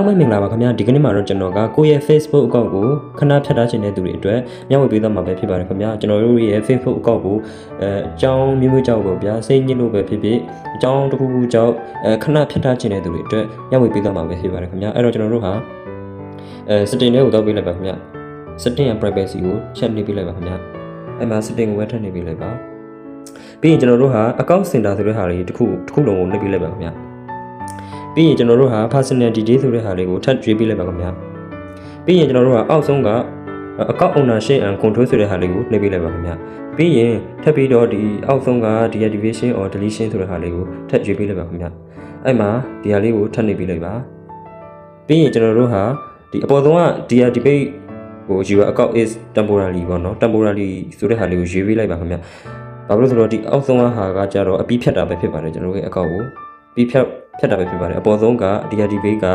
အားလုံးပဲမင်္ဂလာပါခင်ဗျာဒီကနေ့မှာတော့ကျွန်တော်ကကိုယ့်ရဲ့ Facebook အကောင့်ကိုခဏဖြတ်ထားခြင်းတဲ့သူတွေအတွက်မျှဝေပေးသွားမှာပဲဖြစ်ပါတယ်ခင်ဗျာကျွန်တော်တို့ရဲ့ Facebook အကောင့်ကိုအဲအကြောင်းမျိုးမျိုးကြောင့်ပေါ့ဗျာစိတ်ညစ်လို့ပဲဖြစ်ဖြစ်အကြောင်းတစ်ခုခုကြောင့်အဲခဏဖြတ်ထားခြင်းတဲ့သူတွေအတွက်မျှဝေပေးသွားမှာပဲဖြစ်ပါတယ်ခင်ဗျာအဲ့တော့ကျွန်တော်တို့ဟာအဲ setting လေးကိုတောက်ပေးလိုက်ပါခင်ဗျာ setting ရဲ့ privacy ကို check နေပေးလိုက်ပါခင်ဗျာအဲ့မှာ setting ကိုဝယ်ထည့်နေပေးလိုက်ပါပြီးရင်ကျွန်တော်တို့ဟာ account center ဆိုတဲ့ဟာလေးတစ်ခုတစ်ခုလုံးကိုနှိပ်ပေးလိုက်ပါခင်ဗျာ ပြီးရင်ကျွန်တော်တို့ဟာ personal detail ဆိုတဲ့ဟာလေးကိုထပ်ရွေးပေးလိုက်ပါခင်ဗျာပြီးရင်ကျွန်တော်တို့ဟာအောက်ဆုံးက account ownership and control ဆိုတဲ့ဟာလေးကိုနှိပ်ပေးလိုက်ပါခင်ဗျာပြီးရင်ထပ်ပြီးတော့ဒီအောက်ဆုံးက deactivation or deletion ဆိုတဲ့ဟာလေးကိုထပ်ရွေးပေးလိုက်ပါခင်ဗျာအဲ့မှာဒီဟာလေးကိုထပ်နှိပ်ပေးလိုက်ပါပြီးရင်ကျွန်တော်တို့ဟာဒီအပေါ်ဆုံးက deactivate ဟို your account is temporarily ပေါ့နော် temporarily ဆိုတဲ့ဟာလေးကိုရွေးပေးလိုက်ပါခင်ဗျာဘာလို့လဲဆိုတော့ဒီအောက်ဆုံးကဟာကကြတော့အပြီးဖြတ်တာပဲဖြစ်ပါတယ်ကျွန်တော်တို့ရဲ့ account ကိုပြီးဖြတ် ဖြတ်တာပဲဖြစ်ပါတယ်အပေါ်ဆုံးက DRD base က